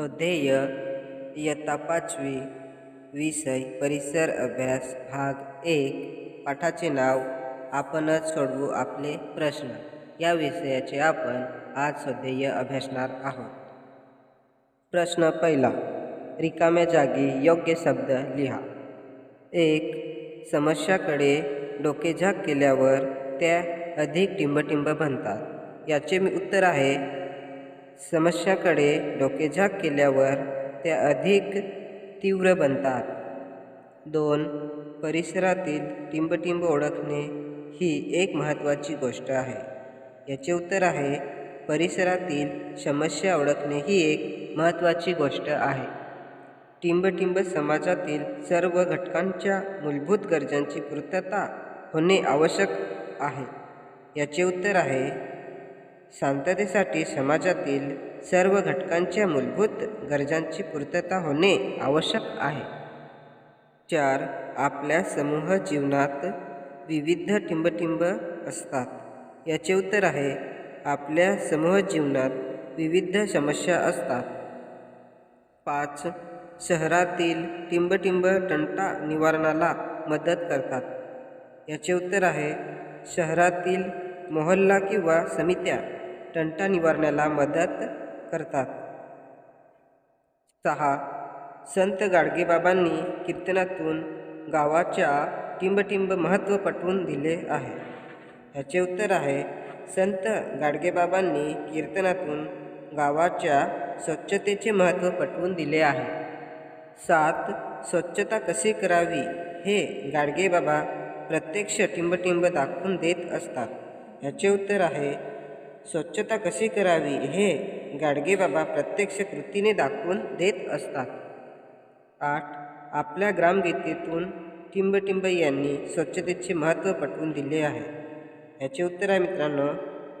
स्वाध्याय इयत्ता पाचवी विषय परिसर अभ्यास भाग एक पाठाचे नाव आपणच सोडवू आपले प्रश्न. या विषयाचे आपण आज स्वाध्याय अभ्यासणार आहोत. प्रश्न पहिला रिकाम्या जागी योग्य शब्द लिहा. एक समस्याकडे डोकेझाक केल्यावर त्या अधिक टिंबटिंब बनतात. याचे मी उत्तर आहे समस्याकडे डोकेझाक केल्यावर त्या अधिक तीव्र बनतात. दोन परिसरातील टिंबटिंब ओळखणे ही एक महत्त्वाची गोष्ट आहे. याचे उत्तर आहे परिसरातील समस्या ओळखणे ही एक महत्त्वाची गोष्ट आहे. टिंबटिंब समाजातील सर्व घटकांच्या मूलभूत गरजांची पूर्तता होणे आवश्यक आहे. याचे उत्तर आहे शांततेसाठी समाजातील सर्व घटकांच्या मूलभूत गरजांची पूर्तता होणे आवश्यक आहे. चार आपल्या समूह जीवनात विविध टिंबटिंब असतात. याचे उत्तर आहे आपल्या समूह जीवनात विविध समस्या असतात. पाच शहरातील टिंबटिंब तंटा निवारणाला मदत करतात. याचे उत्तर आहे शहरातील मोहल्ला किंवा समित्या तंटा निवारण्याला मदत करतात. सहा. संत गाडगेबाबांनी कीर्तनातून गावाच्या टिंबटिंब महत्त्व पटवून दिले आहे. ह्याचे उत्तर आहे संत गाडगेबाबांनी कीर्तनातून गावाच्या स्वच्छतेचे महत्त्व पटवून दिले आहे. सात. स्वच्छता कशी करावी हे गाडगेबाबा प्रत्यक्ष टिंबटिंब दाखवून देत असतात. ह्याचे उत्तर आहे स्वच्छता कशी करावी हे गाडगेबाबा प्रत्यक्ष कृतीने दाखवून देत असतात. आठ आपल्या ग्रामगीतेतून टिंबटिंब यांनी स्वच्छतेचे महत्त्व पटवून दिले आहे. याचे उत्तर आहे मित्रांनो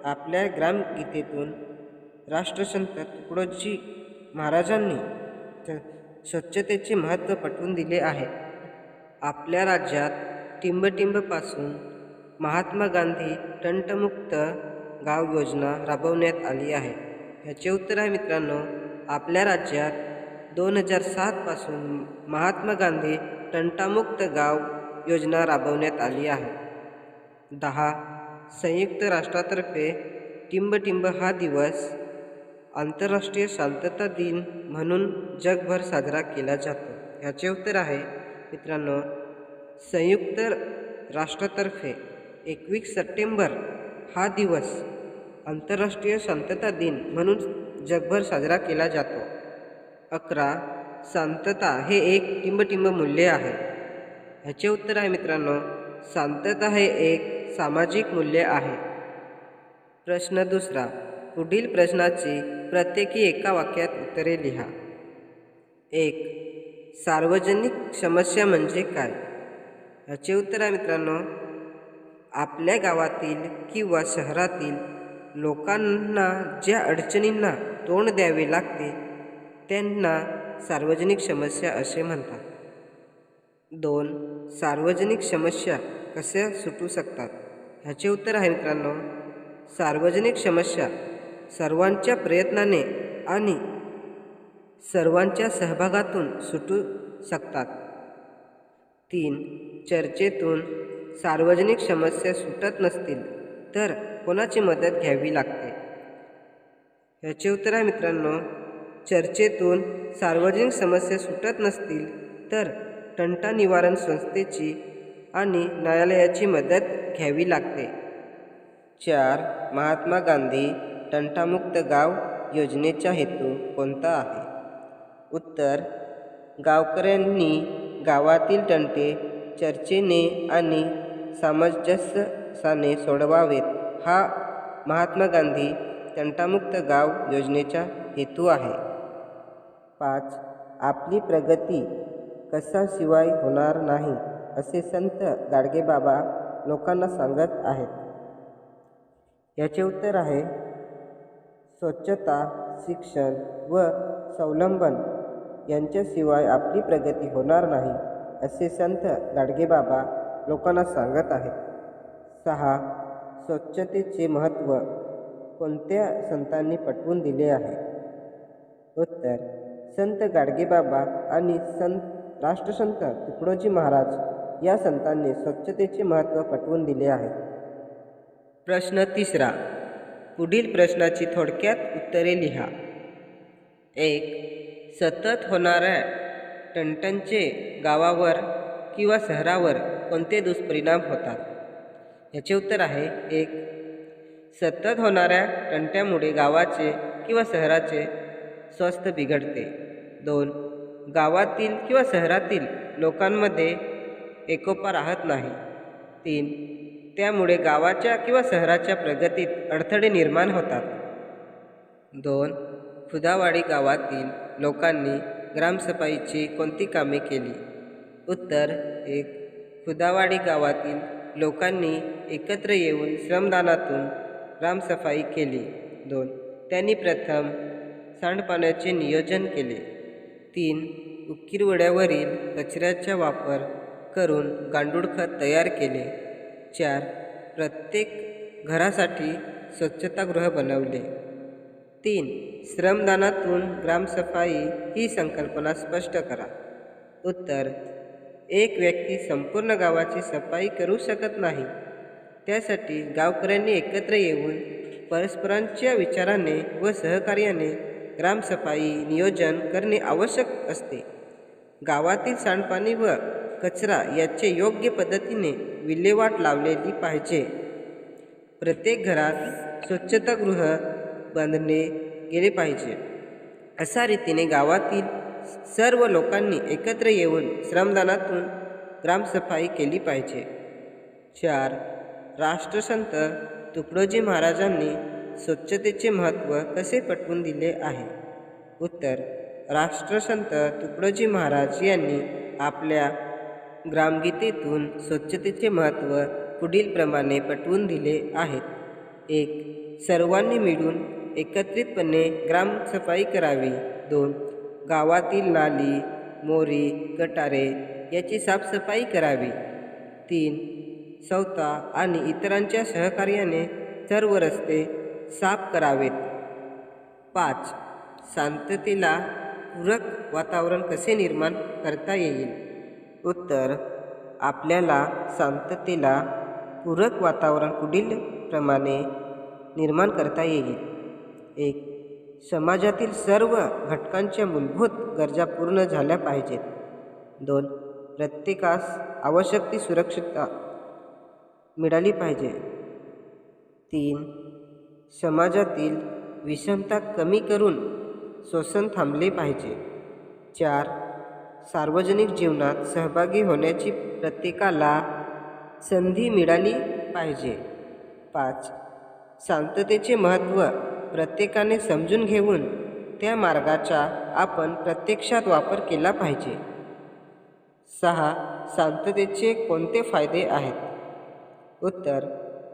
आपल्या ग्रामगीतेतून राष्ट्रसंत तुकडोजी महाराजांनी स्वच्छतेचे महत्त्व पटवून दिले आहे. आपल्या राज्यात टिंबटिंबपासून महात्मा गांधी तंटमुक्त गाव योजना राबवण्यात आली आहे. ह्याचे उत्तर आहे मित्रांनो आपल्या राज्यात दोन हजार सातपासून महात्मा गांधी तंटामुक्त गाव योजना राबवण्यात आली आहे. दहा संयुक्त राष्ट्रातर्फे टिंबटिंब हा दिवस आंतरराष्ट्रीय शांतता दिन म्हणून जगभर साजरा केला जातो. ह्याचे उत्तर आहे मित्रांनो संयुक्त राष्ट्रातर्फे एकवीस सप्टेंबर हा दिवस आंतरराष्ट्रीय शांतता दिन म्हणून जगभर साजरा केला जातो. अकरा शांतता हे एक टिंबटिंब मूल्य आहे. ह्याचे उत्तर आहे मित्रांनो शांतता हे एक सामाजिक मूल्य आहे. प्रश्न दुसरा पुढील प्रश्नाची प्रत्येकी एका वाक्यात उत्तरे लिहा. एक सार्वजनिक समस्या म्हणजे काय? ह्याचे उत्तर आहे मित्रांनो आपल्या गावातील किंवा शहरातील लोकांना ज्या अडचणींना तोंड द्यावे लागते त्यांना सार्वजनिक समस्या असे म्हणतात. दोन सार्वजनिक समस्या कशा सुटू शकतात? ह्याचे उत्तर आहे मित्रांनो. सार्वजनिक समस्या सर्वांच्या प्रयत्नाने आणि सर्वांच्या सहभागातून सुटू शकतात. तीन चर्चेतून सार्वजनिक समस्या सुटत नसतील तर कोणाची मदत घ्यावी लागते? ह्याचे उत्तर आहे मित्रांनो चर्चेतून सार्वजनिक समस्या सुटत नसतील तर तंटा निवारण संस्थेची आणि न्यायालयाची मदत घ्यावी लागते. चार महात्मा गांधी तंटामुक्त गाव योजनेचा हेतू कोणता आहे? उत्तर गावकऱ्यांनी गावातील तंटे चर्चेने आणि सामंजस्याने सोडवावेत. हा महात्मा गांधी तंटामुक्त गाव योजनेचा हेतू आहे. पाच आपली प्रगती कशाशिवाय होणार नाही असे संत गाडगेबाबा लोकांना सांगत आहेत. याचे उत्तर आहे स्वच्छता शिक्षण व स्वावलंबन यांच्याशिवाय आपली प्रगती होणार नाही असे संत गाडगेबाबा लोकांना सांगत आहेत. सहा स्वच्छतेचे महत्त्व कोणत्या संतांनी पटवून दिले आहे? उत्तर संत गाडगेबाबा आणि संत राष्ट्रसंत तुकडोजी महाराज या संतांनी स्वच्छतेचे महत्त्व पटवून दिले आहे. प्रश्न तिसरा पुढील प्रश्नाची थोडक्यात उत्तरे लिहा. एक सतत होणाऱ्या टंटनचे गावावर किंवा शहरावर कोणते दुष्परिणाम होतात? याचे उत्तर आहे एक सतत होणाऱ्या टंट्यामुळे गावाचे किंवा शहराचे स्वास्थ्य बिघडते. दोन गावातील किंवा शहरातील लोकांमध्ये एकोपा राहत नाही. तीन त्यामुळे गावाच्या किंवा शहराच्या प्रगतीत अडथळे निर्माण होतात. दोन खुदावाडी गावातील लोकांनी ग्रामसफाईची कोणती कामे केली? उत्तर एक खुदावाडी गावातील लोकांनी एकत्र येऊन श्रमदानातून ग्रामसफाई केली. दोन त्यांनी प्रथम सांडपाण्याचे नियोजन केले. तीन उक्कीरवड्यावरील कचऱ्याचा वापर करून गांडूळ खत तयार केले. चार प्रत्येक घरासाठी स्वच्छतागृह बनवले. तीन श्रमदानातून ग्रामसफाई ही संकल्पना स्पष्ट करा. उत्तर एक व्यक्ती संपूर्ण गावाची सफाई करू शकत नाही. त्यासाठी गावकऱ्यांनी एकत्र येऊन परस्परांच्या विचाराने व सहकार्याने ग्रामसफाई नियोजन करणे आवश्यक असते. गावातील सांडपाणी व कचरा याचे योग्य पद्धतीने विल्हेवाट लावलेली पाहिजे. प्रत्येक घरात स्वच्छतागृह बांधणे गेले पाहिजे. अशा रीतीने गावातील सर्व लोकांनी एकत्र येऊन श्रमदानातून ग्रामसफाई केली पाहिजे. चार राष्ट्रसंत तुकडोजी महाराजांनी स्वच्छतेचे महत्त्व कसे पटवून दिले आहे? उत्तर राष्ट्रसंत तुकडोजी महाराज यांनी आपल्या ग्रामगीतेतून स्वच्छतेचे महत्त्व पुढीलप्रमाणे पटवून दिले आहेत. एक सर्वांनी मिळून एकत्रितपणे ग्रामसफाई करावी. दोन गावातील नाली मोरी गटारे याची साफसफाई करावी. तीन चौथा आणि इतरांच्या सहकार्याने सर्व रस्ते साफ करावेत. पाच शांततेला पूरक वातावरण कसे निर्माण करता येईल? उत्तर आपल्याला शांततेला पूरक वातावरण पुढील प्रमाणे निर्माण करता येईल. एक समाजातील सर्व घटकांच्या मूलभूत गरजा पूर्ण झाल्या पाहिजेत. दोन प्रत्येकास आवश्यक ती सुरक्षितता मिळाली पाहिजे. तीन समाजातील विषमता कमी करून शोषण थांबले पाहिजे. चार सार्वजनिक जीवनात सहभागी होण्याची प्रत्येकाला संधी मिळाली पाहिजे. पाच शांततेचे महत्त्व प्रत्येकाने समजून घेऊन त्या मार्गाचा आपण प्रत्यक्षात वापर केला पाहिजे. सहा शांततेचे कोणते फायदे आहेत? उत्तर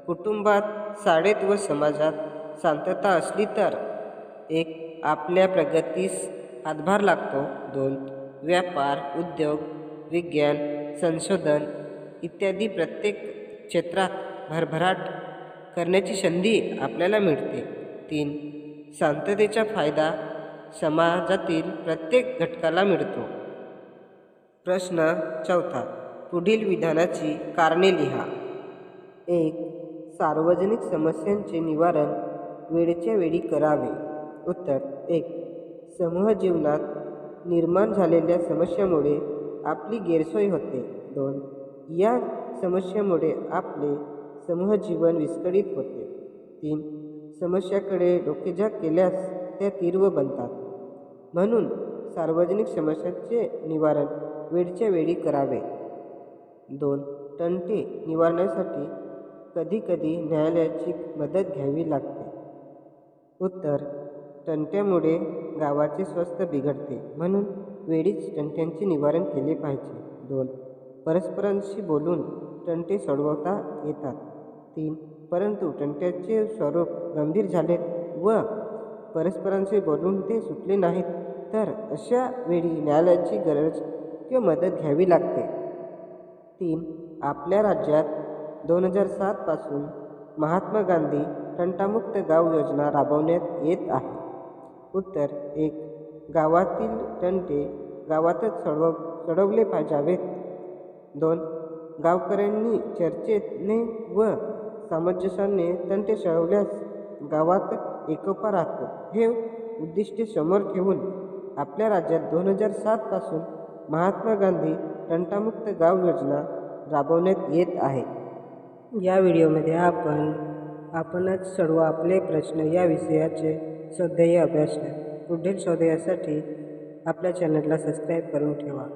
कुटुंबात शाळेत व समाजात शांतता असली तर. एक आपल्या प्रगतीस हातभार लागतो. दोन व्यापार उद्योग विज्ञान संशोधन इत्यादी प्रत्येक क्षेत्रात भरभराट करण्याची संधी आपल्याला मिळते. तीन शांततेचा फायदा समाजातील प्रत्येक घटकाला मिळतो. प्रश्न चौथा पुढील विधानाची कारणे लिहा. एक सार्वजनिक समस्यांचे निवारण वेळच्या वेळी करावे. उत्तर एक समूह जीवनात निर्माण झालेल्या समस्यामुळे आपली गैरसोय होते. दोन या समस्यामुळे आपले समूह जीवन विस्कळीत होते. तीन समस्याकडे डोकेझाक केल्यास त्या तीव्र बनतात. म्हणून सार्वजनिक समस्यांचे निवारण वेळच्या वेळी करावे. दोन तंटे निवारण्यासाठी कधीकधी न्यायालयाची मदत घ्यावी लागते. उत्तर तंट्यामुळे गावाचे स्वास्थ्य बिघडते. म्हणून वेळीच तंट्यांचे निवारण केले पाहिजे. दोन परस्परांशी बोलून तंटे सोडवता येतात. तीन परंतु तंट्याचे स्वरूप गंभीर झाले व परस्परांशी बोलून ते सुटले नाहीत तर अशा वेळी न्यायालयाची गरज किंवा मदत घ्यावी लागते. तीन आपल्या राज्यात दोन हजार सातपासून महात्मा गांधी तंटामुक्त गाव योजना राबवण्यात येत आहे. उत्तर एक गावातील तंटे गावातच सोडव सोडवले पाहिजावेत दोन गावकऱ्यांनी चर्चेने व सामंजस्याने तंटे सोडवल्यास गावात एकोपा राहतो. हे उद्दिष्ट समोर ठेवून आपल्या राज्यात दोन हजार सातपासून महात्मा गांधी तंटामुक्त गाव योजना राबवण्यात येत आहे. या व्हिडिओमध्ये आपण आपणच सर्व आपले प्रश्न या विषयाचे स्वाध्याय अभ्यासले पुढील स्वाध्यायासाठी आपल्या चॅनलला सबस्क्राईब करून ठेवा.